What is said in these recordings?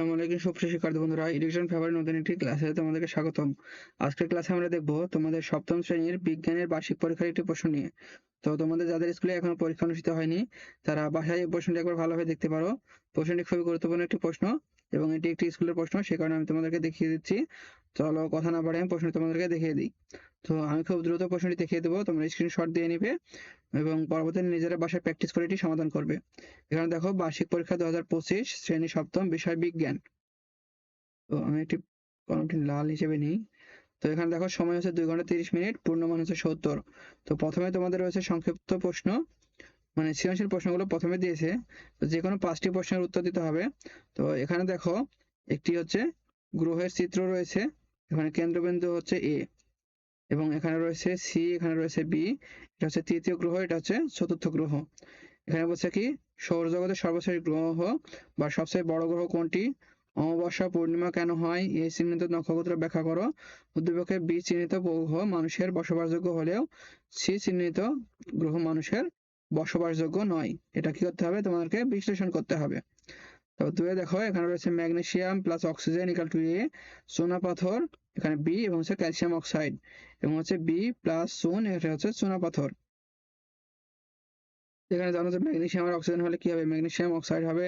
আসসালামু আলাইকুম সুপ্রিয় শিক্ষার্থী বন্ধুরা এডুকেশন ফেভারিট নতুন একটি ক্লাসে তোমাদেরকে স্বাগতম। আজকের ক্লাসে আমরা দেখব তোমাদের সপ্তম শ্রেণির বিজ্ঞানের বার্ষিক পরীক্ষার একটি প্রশ্ন নিয়ে। তো তোমাদের যাদের স্কুলে এখনও পরীক্ষা অনুষ্ঠিত হয়নি, তারা বাসায় এই প্রশ্নটি একবার ভালোভাবে দেখতে পারো। প্রশ্নটি খুবই গুরুত্বপূর্ণ একটি প্রশ্ন এবং এটি একটি স্কুলের প্রশ্ন, সে কারণে আমি তোমাদেরকে দেখিয়ে দিচ্ছি। চলো কথা না বাড়ে আমি প্রশ্নটি তোমাদেরকে দেখিয়ে দিই। তো আমি খুব দ্রুত প্রশ্নটি দেখিয়ে দেবো, তোমরা স্ক্রিনশট দিয়ে নিবে। এবং পরবর্তীতে নিজেরা বাসায় প্র্যাকটিস করে এটি সমাধান করবে। এখানে দেখো, বার্ষিক পরীক্ষা দু হাজার পঁচিশ, শ্রেণি সপ্তম, বিষয় বিজ্ঞান। তো আমি একটি কলমটি লাল হিসেবে নিই। তো এখানে দেখো, সময় হচ্ছে দুই ঘণ্টা তিরিশ মিনিট, পূর্ণমান হচ্ছে সত্তর। তো প্রথমে তোমাদের রয়েছে সংক্ষিপ্ত প্রশ্ন মানে সৃজনশীল প্রশ্নগুলো প্রথমে দিয়েছে। তো যে কোনো পাঁচটি প্রশ্নের উত্তর দিতে হবে। তো এখানে দেখো, একটি হচ্ছে, গ্রহের চিত্র রয়েছে। এখানে কেন্দ্রবিন্দু হচ্ছে এ এবং এখানে রয়েছে সি এখানে রয়েছে বি এটা হচ্ছে তৃতীয় গ্রহ, এটা হচ্ছে চতুর্থ গ্রহ। এখানে বলছে কি, সৌরজগতের সর্বশেষ গ্রহ বা সবচেয়ে বড় গ্রহ কোনটি? অমাবস্যা, পূর্ণিমা কেন হয়? এই চিহ্নিত নক্ষত্র ব্যাখ্যা করো। উদ্দীপকে বি চিহ্নিত গ্রহ মানুষের বসবাসযোগ্য হলেও সি চিহ্নিত গ্রহ মানুষের বসবাসযোগ্য নয়। এটা কি করতে হবে? তোমাদেরকে বিশ্লেষণ করতে হবে। তো দুয়ে দেখো, এখানে রয়েছে magnesium plus oxygen equal to এ সোনা পাথর এখানে বি এবং হচ্ছে ক্যালসিয়াম অক্সাইড এবং হচ্ছে বি প্লাস সোন এটা হচ্ছে সোনা পাথর। এখানে জানো যে ম্যাগনেসিয়াম আর অক্সিজেন হলে কি হবে? ম্যাগনেসিয়াম অক্সাইড হবে,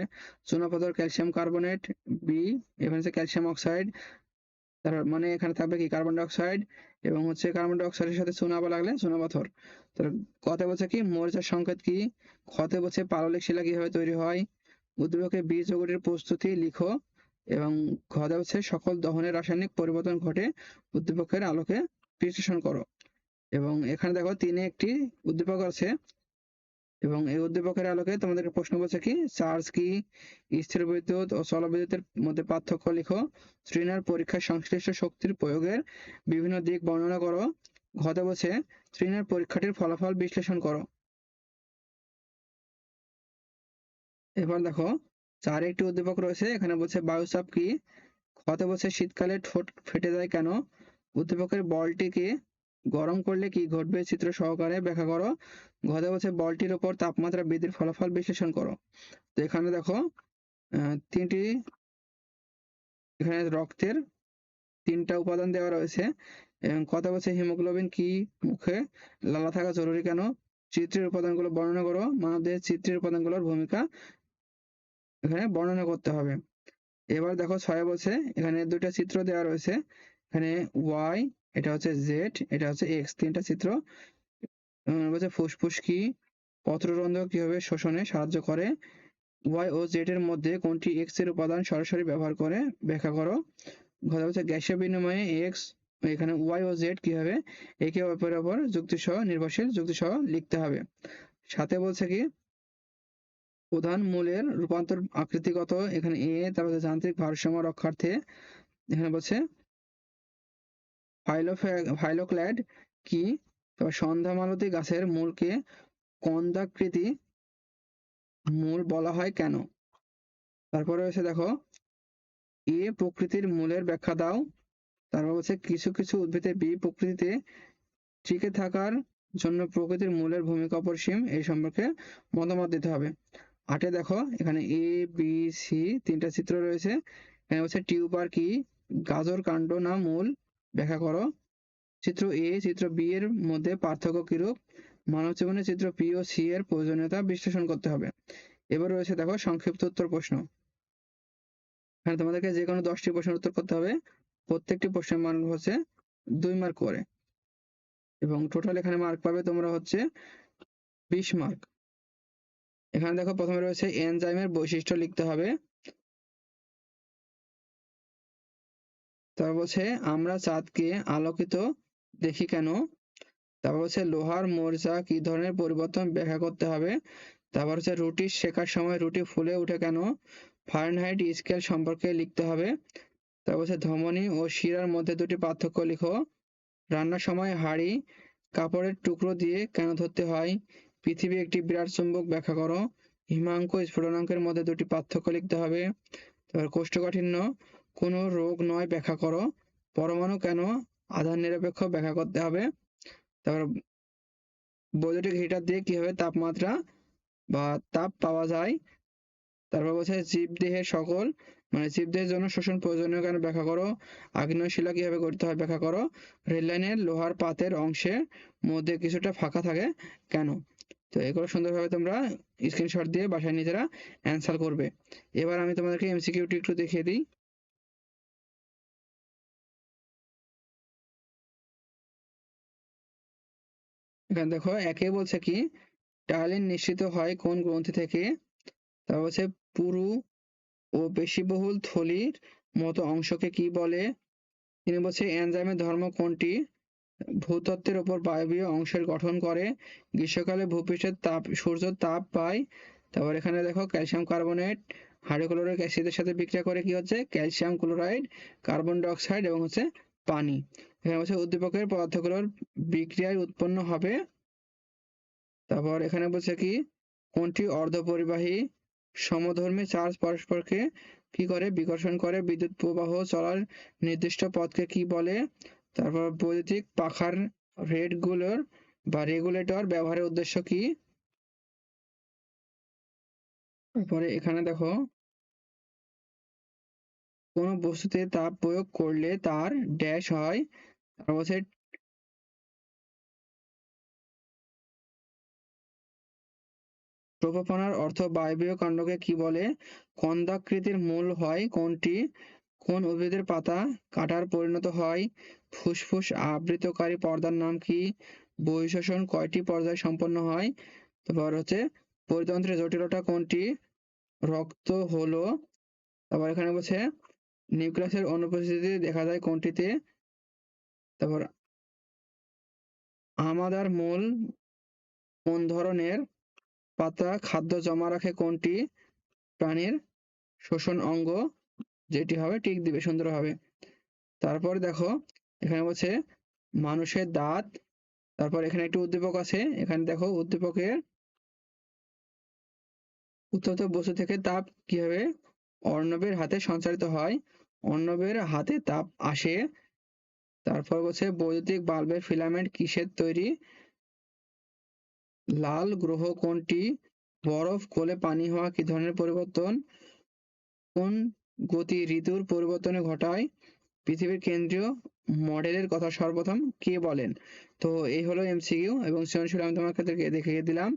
চুনা পাথর ক্যালসিয়াম কার্বনেট বি এখানে হচ্ছে ক্যালসিয়াম অক্সাইড তার মানে এখানে থাকবে কি? কার্বন ডাইঅক্সাইড এবং হচ্ছে কার্বন ডাইঅক্সাইডের সাথে চুনা আবার লাগলে চুনা পাথর। তার কতে বলছে কি? মরিচার সংকেত কি? ক্ষতে বলছে পাললিক শিলা কীভাবে তৈরি হয়? উদ্দীপকে বীজ প্রস্তুতি লিখো। এবং ঘতে হচ্ছে সকল দহনের রাসায়নিক পরিবর্তন ঘটে, উদ্দীপকের আলোকে বিশ্লেষণ করো। এবং এখানে দেখো তিনে একটি উদ্দীপক আছে। এবং এই উদ্দীপকের আলোকে তোমাদেরকে প্রশ্ন বলছে কি, চার্জ কি? স্থির বিদ্যুৎ ও চল বিদ্যুতের মধ্যে পার্থক্য লিখো। স্ট্রিনার পরীক্ষায় সংশ্লিষ্ট শক্তির প্রয়োগের বিভিন্ন দিক বর্ণনা করো। ঘতে বসে স্ট্রিনার পরীক্ষাটির ফলাফল বিশ্লেষণ করো। এবার দেখো চার একটি উদ্দীপক রয়েছে। এখানে বলছে বায়ুচাপ কি? খতে বলছে শীতকালে ঠোঁট ফেটে যায় কেন? উদ্দীপকের বলটিকে গরম করলে কি ঘটবে? চিত্র সহকারে ব্যাখ্যা করো। ঘরে বলছে বলটির উপর তাপমাত্রা বৃদ্ধির ফলাফল বিশ্লেষণ করো। তো এখানে দেখো তিনটি, এখানে রক্তের তিনটা উপাদান দেওয়া রয়েছে। এবং কথা বলছে হিমোগ্লোবিন কি? মুখে। লালা থাকা জরুরি কেন? চিত্রের উপাদানগুলো বর্ণনা করো। মানবদের চিত্রের উপাদানগুলোর ভূমিকা। এখানে বর্ণনা করতে হবে। এবার দেখো ছয় বলছে, এখানে দুইটা চিত্র দেওয়া রয়েছে। এখানে ওয়াই, এটা হচ্ছে জেড, এটা হচ্ছে এক্স, তিনটা চিত্র। বলছে ফুসফুস কি? পত্ররন্ধ্র কীভাবে শোষণে সাহায্য করে? ওয়াই ও জেড এর মধ্যে কোনটি এক্সের উপাদান সরাসরি ব্যবহার করে? ব্যাখ্যা করো। কথা বলছে গ্যাসীয় বিনিময়ে এক্স, এখানে ওয়াই ও জেড কীভাবে একে অপরের উপর যুক্তিসহ, নির্ভরশীল যুক্তিসহ লিখতে হবে। সাথে বলছে কি? প্রধান মূলের রূপান্তর আকৃতিগত। এখানে এ, তারপরে যান্ত্রিক ভারসাম্য রক্ষার্থে এখানে বলছে ফাইলোক্ল্যাড কি? তারপর সন্ধ্যা মালতী গাছের মূলকে কন্দাকৃতি মূল বলা হয় কেন? তারপরে রয়েছে দেখো, এ প্রকৃতির মূলের ব্যাখ্যা দাও। তারপর হচ্ছে কিছু কিছু উদ্ভিদে বি প্রকৃতিতে টিকে থাকার জন্য প্রকৃতির মূলের ভূমিকা অপরিসীম এই সম্পর্কে মতামত দিতে হবে। আটে দেখো, এখানে এ বি সি তিনটা চিত্র রয়েছে। এখানে হচ্ছে টিউবার কি? গাজর কাণ্ড না মূল? ব্যাখ্যা করো। চিত্র এ চিত্র বি এর মধ্যে পার্থক্য কিরূপ? মানব জীবনে চিত্র পি ও সি এর প্রয়োজনীয়তা বিশ্লেষণ করতে হবে। এবার রয়েছে দেখো সংক্ষিপ্ত উত্তর প্রশ্ন। এখানে তোমাদেরকে যে কোনো দশটি প্রশ্নের উত্তর করতে হবে। প্রত্যেকটি প্রশ্নের মান হচ্ছে দুই মার্ক করে। এবং টোটাল এখানে মার্ক পাবে তোমরা হচ্ছে বিশ মার্ক। এখানে দেখো প্রথমে রয়েছে এনজাইমের বৈশিষ্ট্য লিখতে হবে। তারপর বলছে, আমরা চাঁদকে আলোকিত দেখি কেন? তারপর হচ্ছে লোহার মোর্চা কি ধরনের পরিবর্তন ব্যাখ্যা করতে হবে? তারপর হচ্ছে, রুটি শেখার সময় রুটি ফুলে উঠে কেন? ফারেনহাইট স্কেল সম্পর্কে লিখতে হবে। তারপর হচ্ছে ধমনী ও শিরার মধ্যে দুটি পার্থক্য লিখো। রান্নার সময় হাড়ি কাপড়ের টুকরো দিয়ে কেন ধরতে হয়? পৃথিবী একটি বিরাট চুম্বক ব্যাখ্যা করো। হিমাঙ্ক স্ফুটনাঙ্কের মধ্যে দুটি পার্থক্য লিখতে হবে। তারপর কোষ্ঠকাঠিন্য, কোনো রোগ নয় ব্যাখ্যা করো। পরমাণু কেন আধান নিরপেক্ষ ব্যাখ্যা করতে হবে? তারপর বৈদ্যুতিক হিটার দিয়ে কীভাবে তাপমাত্রা বা তাপ পাওয়া যায়? তারপর বলছে জীব দেহের সকল মানে জীবদের জন্য শোষণ প্রয়োজনীয় কেন ব্যাখ্যা করো? আগ্নেয় শিলা কীভাবে গঠিত হয় ব্যাখ্যা করো? রেল লাইনের লোহার পাতের অংশের মধ্যে কিছুটা ফাঁকা থাকে কেন? তো এগুলো সুন্দরভাবে তোমরা স্ক্রিনশট দিয়ে বাসায় নিজেরা অ্যান্সার করবে। এবার আমি তোমাদেরকে এমসিকিউটি একটু দেখিয়ে দিই। এখানে দেখো, একে বলছে কি টায়ালিন নিঃসৃত হয় কোন গ্রন্থি থেকে? তা বলছে, পুরু ও পেশিবহুল থলির মতো অংশকে কি বলে? তিনি বলছে, এনজাইমের ধর্ম কোনটি? ভূতত্ত্বের ওপর বায়বীয় অংশের গঠন করে। গ্রীষ্মকালে ভূপৃষ্ঠের তাপ, সূর্য তাপ পায়। তারপর এখানে দেখো ক্যালসিয়াম কার্বনেট হাইড্রোক্লোরিক অ্যাসিডের সাথে বিক্রিয়া করে কি হচ্ছে? ক্যালসিয়াম ক্লোরাইড, কার্বন ডাইঅক্সাইড এবং হচ্ছে পানি। এখানে হচ্ছে উদ্দীপকের পদার্থগুলোর বিক্রিয়ায় উৎপন্ন হবে। তারপর এখানে বলছে কি, কোনটি অর্ধপরিবাহী সমধর্মী চার্জ পরস্পরকে কি করে বিকর্ষণ করে? বিদ্যুৎ প্রবাহ চলার নির্দিষ্ট পথকে কি বলে? তারপর বৈদ্যুতিক পাখার রেডগুলোর বা রেগুলেটর ব্যবহারের উদ্দেশ্য কি? তারপরে এখানে দেখো, কোন বস্তুতে তাপ প্রয়োগ করলে তার ড্যাশ হয়। তারপর হচ্ছে প্রোপাপনার অর্থ বায়বীয় কাণ্ডকে কি বলে? কন্দাকৃতির মূল হয় কোনটি? কোন উদ্ভিদের পাতা কাটার পরিণত হয়? ফুসফুস আবৃতকারী পর্দার নাম কি? বহিঃশ্বসন কয়টি পর্যায়ে সম্পন্ন হয়? তারপর হচ্ছে পরিতন্ত্রের জটিলতা কোনটি? রক্ত, হলো। তারপর এখানে বলছে, নিউক্লিয়াসের অনুপস্থিতি দেখা যায় কোনটিতে? তারপর আমাদের মূল কোন ধরনের পাতা খাদ্য জমা রাখে কোনটি? প্রাণীর শোষণ অঙ্গ যেটি হবে টিক দিবে, সুন্দর হবে। তারপর দেখো, এখানে বলছে মানুষের দাঁত, তারপর এখানে একটি উদ্দীপক আছে, এখানে দেখো উদ্দীপকের উত্তপ্ত বস্তু থেকে তাপ কীভাবে অর্ণবের হাতে সঞ্চারিত হয়? অর্ণবের হাতে তাপ আসে। তারপর বলছে বৈদ্যুতিক বাল্বের ফিলামেন্ট কিসের তৈরি? লাল গ্রহ কোনটি? বরফ কোলে পানি হওয়া কি ধরনের পরিবর্তন? কোন গতি ঋতুর পরিবর্তনে ঘটায়। পৃথিবীর কেন্দ্রীয় মডেলের কথা সর্বপ্রথম কে বলেন? তো এই হলো এমসিকিউ এবং সৃজনশীল আমি তোমাদেরকে দেখিয়ে দিলাম।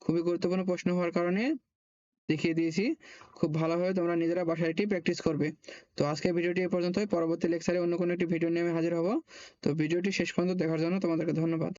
খুবই গুরুত্বপূর্ণ প্রশ্ন হওয়ার কারণে দেখিয়ে দিয়েছি। খুব ভালোভাবে তোমরা নিজেরা বাসায় এটি প্র্যাকটিস করবে। তো আজকে ভিডিওটি এ পর্যন্তই। পরবর্তী লেকচারে অন্য কোনো একটি ভিডিও নিয়ে আমি হাজির হব। তো ভিডিওটি শেষ পর্যন্ত দেখার জন্য তোমাদেরকে ধন্যবাদ।